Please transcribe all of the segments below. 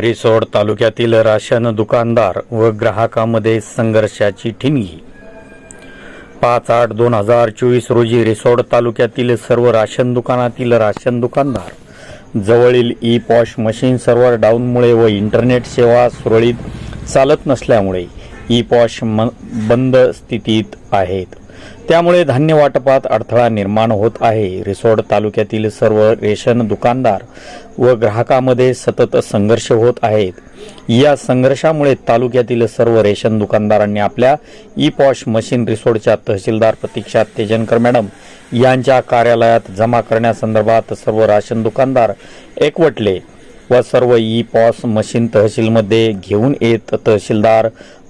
रिसोड तालुक्यातील राशन दुकानदार व ग्राहकामध्ये संघर्षाची ठिणगी. पाच आठ दोन हजार चोवीस रोजी रिसोड तालुक्यातील सर्व राशन दुकानातील राशन दुकानदार जवळील ई पॉश मशीन सर्व्हर डाऊनमुळे व इंटरनेट सेवा सुरळीत चालत नसल्यामुळे ई पॉश म बंद स्थितीत आहेत. त्यामुळे धान्य वाटपात अडथळा निर्माण होत आहे. रिसोड तालुक्यातील सर्व रेशन दुकानदार व ग्राहकामध्ये सतत संघर्ष होत आहेत. या संघर्षामुळे तालुक्यातील सर्व रेशन दुकानदारांनी आपल्या ई पॉश मशीन रिसोडच्या तहसीलदार प्रतीक्षा तेजनकर मॅडम यांच्या कार्यालयात जमा करण्यासंदर्भात सर्व राशन दुकानदार एकवटले व सर्व ई पॉस मशीन तहसीलमध्ये घेऊन येत तहसीलदार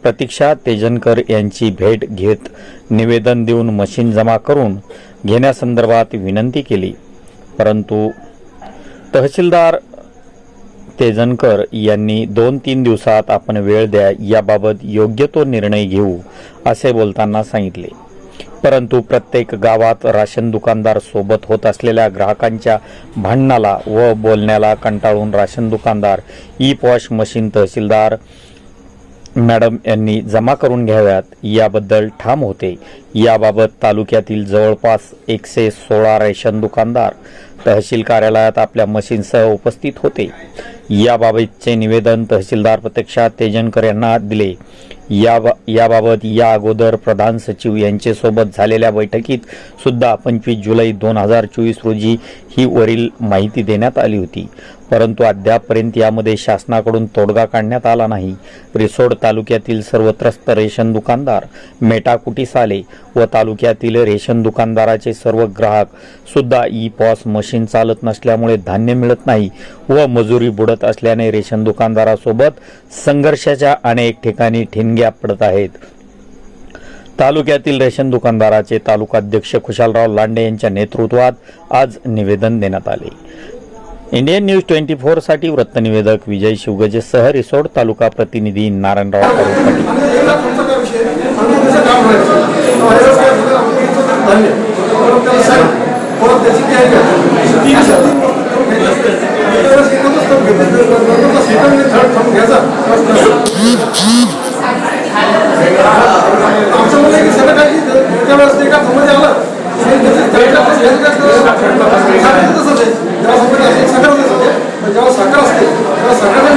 प्रतीक्षा तेजनकर यांची भेट घेत निवेदन देऊन मशीन जमा करून घेण्यासंदर्भात विनंती केली. परंतु तहसीलदार तेजनकर यांनी दोन तीन दिवसात आपण वेळ द्या याबाबत योग्य तो निर्णय घेऊ असे बोलताना सांगितले. परंतु प्रत्येक गावात राशन दुकानदार सोबत होत असलेल्या ग्राहकांच्या भांडणाला व बोलण्याला कंटाळून राशन दुकानदार ई पॉश मशीन तहसीलदार मॅडम यांनी जमा करून घ्याव्यात याबद्दल ठाम होते. याबाबत तालुक्यातील जवळपास एकशे सोळा रेशन दुकानदार तहसील कार्यालयात आपल्या मशीनसह उपस्थित होते. याबाबतचे निवेदन तहसीलदार प्रत्यक्षात तेजनकर यांना दिले. याबाबत या अगोदर प्रधान सचिव यांच्यासोबत झालेल्या बैठकीत सुद्धा पंचवीस जुलै दोन हजार चोवीस रोजी ही वरील माहिती देण्यात आली होती. परंतु अद्यापपर्यंत यामध्ये शासनाकडून तोडगा काढण्यात आला नाही. रिसोड तालुक्यातील सर्व त्रस्त रेशन दुकानदार मेटाकुटीस आले व तालुक्यातील रेशन दुकानदाराचे सर्व ग्राहक सुद्धा ई पॉस मशीन चालत नसल्यामुळे धान्य मिळत नाही व मजुरी बुडत असल्याने रेशन दुकानदारासोबत संघर्षाच्या अनेक ठिकाणी मुंग्या पडत आहेत. तालुक्यातील रेशन दुकानदाराचे तालुकाध्यक्ष खुशालराव लांडे यांच्या नेतृत्वात आज निवेदन देण्यात आले. इंडियन न्यूज ट्वेंटी फोरसाठी वृत्तनिवेदक विजय शिवगजे सह रिसोड तालुका प्रतिनिधी नारायणराव पाटील Saludos, saludos.